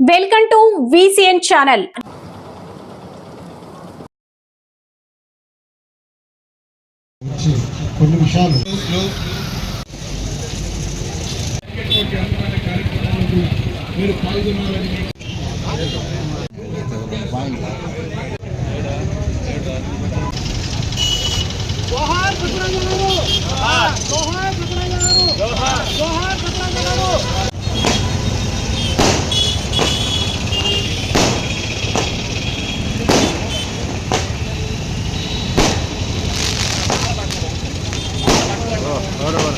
Welcome to VCN channel. కొన్ని విషయాలు. మీరు పాల్గొన్నారని Doğru var.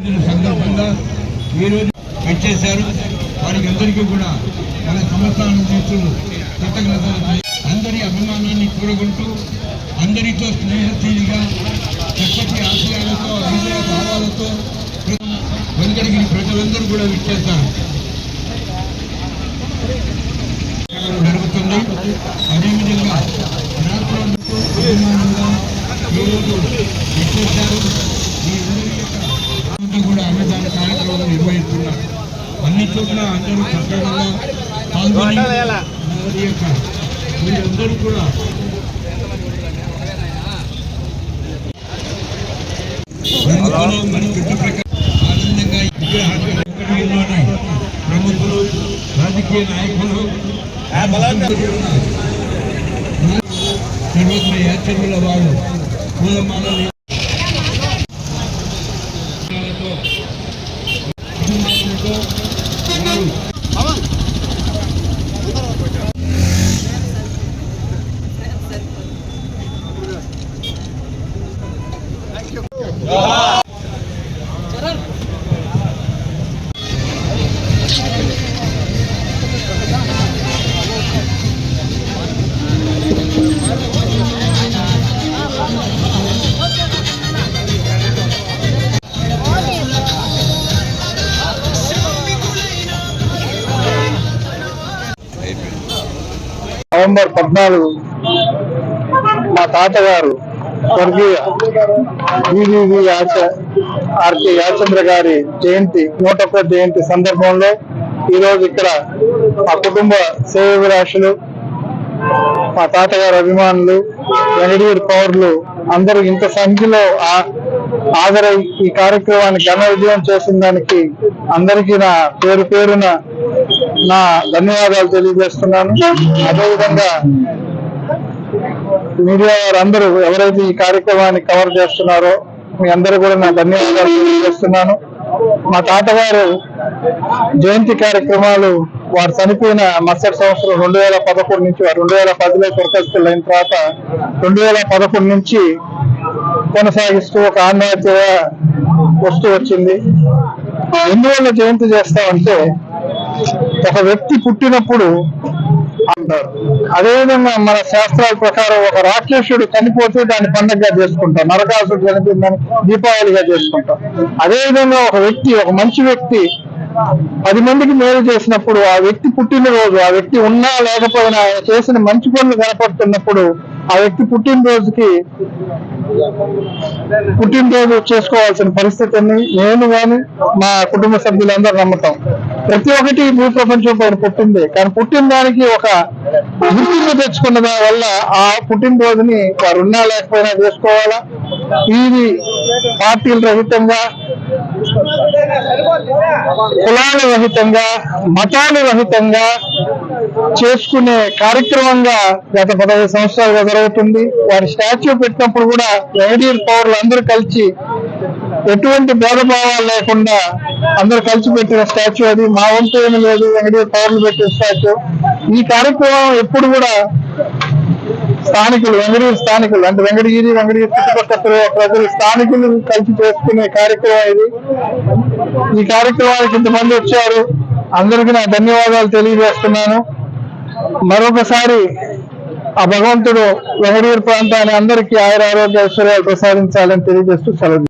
దీని సందర్భంగా ఈరోజు వచ్చేశారు వారికి అందరికీ కూడా మన సంస్థానం చేస్తున్న కృతజ్ఞతలు. అందరి అభిమానాన్ని కూడగొంటూ అందరితో స్నేహశీలిగా చక్కటి ఆశయాలతో విజయ భావాలతో వెంకటగిరి ప్రజలందరూ కూడా విచ్చేస్తారు జరుగుతుంది. అదేవిధంగా రాష్ట్రంలో అభిమానంగా ఈరోజు విచ్చేశారు. మీ అందరి యొక్క కూడా అన్నదాన కార్యక్రమం నిర్వహిస్తున్నారు. అన్ని చోట్ల అందరూ సక్రమంగా పాల్గొని వారి యొక్క మీరందరూ కూడా మన ఆనందంగా ప్రముఖులు రాజకీయ నాయకులు సర్వత్ర యాచరుల వారు పూలమాలలు నవంబర్ పద్నాలుగు మా తాతగారు స్వర్గీయ ఆర్కే యాచంద్ర గారి జయంతి నూట జయంతి సందర్భంలో ఈరోజు ఇక్కడ మా కుటుంబ సేవరాశులు మా తాతగారు అభిమానులు వెంకటగిరి పౌరులు అందరూ ఇంత సంఖ్యలో ఆ- హాజరై ఈ కార్యక్రమాన్ని ఘన విజయం చేసిన దానికి అందరికీ నా పేరు పేరున నా ధన్యవాదాలు తెలియజేస్తున్నాను. అదేవిధంగా మీడియా వారందరూ ఎవరైతే ఈ కార్యక్రమాన్ని కవర్ చేస్తున్నారో మీ అందరూ కూడా నా ధన్యవాదాలు తెలియజేస్తున్నాను. మా తాతగారు జయంతి కార్యక్రమాలు వారు చనిపోయిన మరుసటి సంవత్సరం రెండు వేల పదకొండు నుంచి రెండు వేల పదిలో పురకస్తులు అయిన తర్వాత రెండు వేల పదకొండు నుంచి కొనసాగిస్తూ ఒక ఆన్వాయితీగా వస్తూ వచ్చింది. ఎందువల్ల జయంతి చేస్తామంటే ఒక వ్యక్తి పుట్టినప్పుడు అంటారు. అదేవిధంగా మన శాస్త్రాల ప్రకారం ఒక రాక్షసుడు చనిపోతే దాన్ని పండగగా చేసుకుంటాం నరకాసుడు చనిపోయిందని దీపావళిగా చేసుకుంటాం. అదేవిధంగా ఒక వ్యక్తి ఒక మంచి వ్యక్తి పది మందికి మేలు చేసినప్పుడు ఆ వ్యక్తి పుట్టినరోజు ఆ వ్యక్తి ఉన్నా లేకపోయినా ఆయన చేసిన మంచి పనులు కనపడుతున్నప్పుడు ఆ వ్యక్తి పుట్టినరోజుకి పుట్టినరోజు చేసుకోవాల్సిన పరిస్థితిని నేను కానీ మా కుటుంబ సభ్యులందరూ నమ్ముతాం. ప్రతి ఒక్కటి భూ ప్రపంచం పైన పుట్టింది. కానీ పుట్టిన దానికి ఒక గుర్తింపు తెచ్చుకున్న దాని వల్ల ఆ పుట్టినరోజుని వారు ఉన్నా లేకపోయినా చేసుకోవాలా? ఇది పార్టీల రహితంగా కులాల రహితంగా మతాల రహితంగా చేసుకునే కార్యక్రమంగా గత పదహైదు సంవత్సరాలుగా జరుగుతుంది. వారి స్టాచ్యూ పెట్టినప్పుడు కూడా రెవెన్యూ పౌరులు అందరూ కలిసి ఎటువంటి భేదభావాలు లేకుండా అందరు కలిసి పెట్టిన స్టాచ్యూ అది. మా వంతు ఏమి లేదు. వెంకటేశ్వర పౌరులు పెట్టిన స్టాచ్యూ. ఈ కార్యక్రమం ఎప్పుడు కూడా స్థానికులు వెంకటగిరి స్థానికులు అంటే వెంకటగిరి వెంకటగిరి చుట్టుపక్కల ప్రజలు స్థానికులు కలిసి చేసుకునే కార్యక్రమం ఇది. ఈ కార్యక్రమానికి ఇంతమంది వచ్చారు. అందరికీ నా ధన్యవాదాలు తెలియజేస్తున్నాను. మరొకసారి ఆ భగవంతుడు వెంకటగిరి ప్రాంతాన్ని అందరికీ ఆయుర ఆరోగ్య ఐశ్వర్యాలు ప్రసాదించాలని తెలియజేస్తూ సెలవు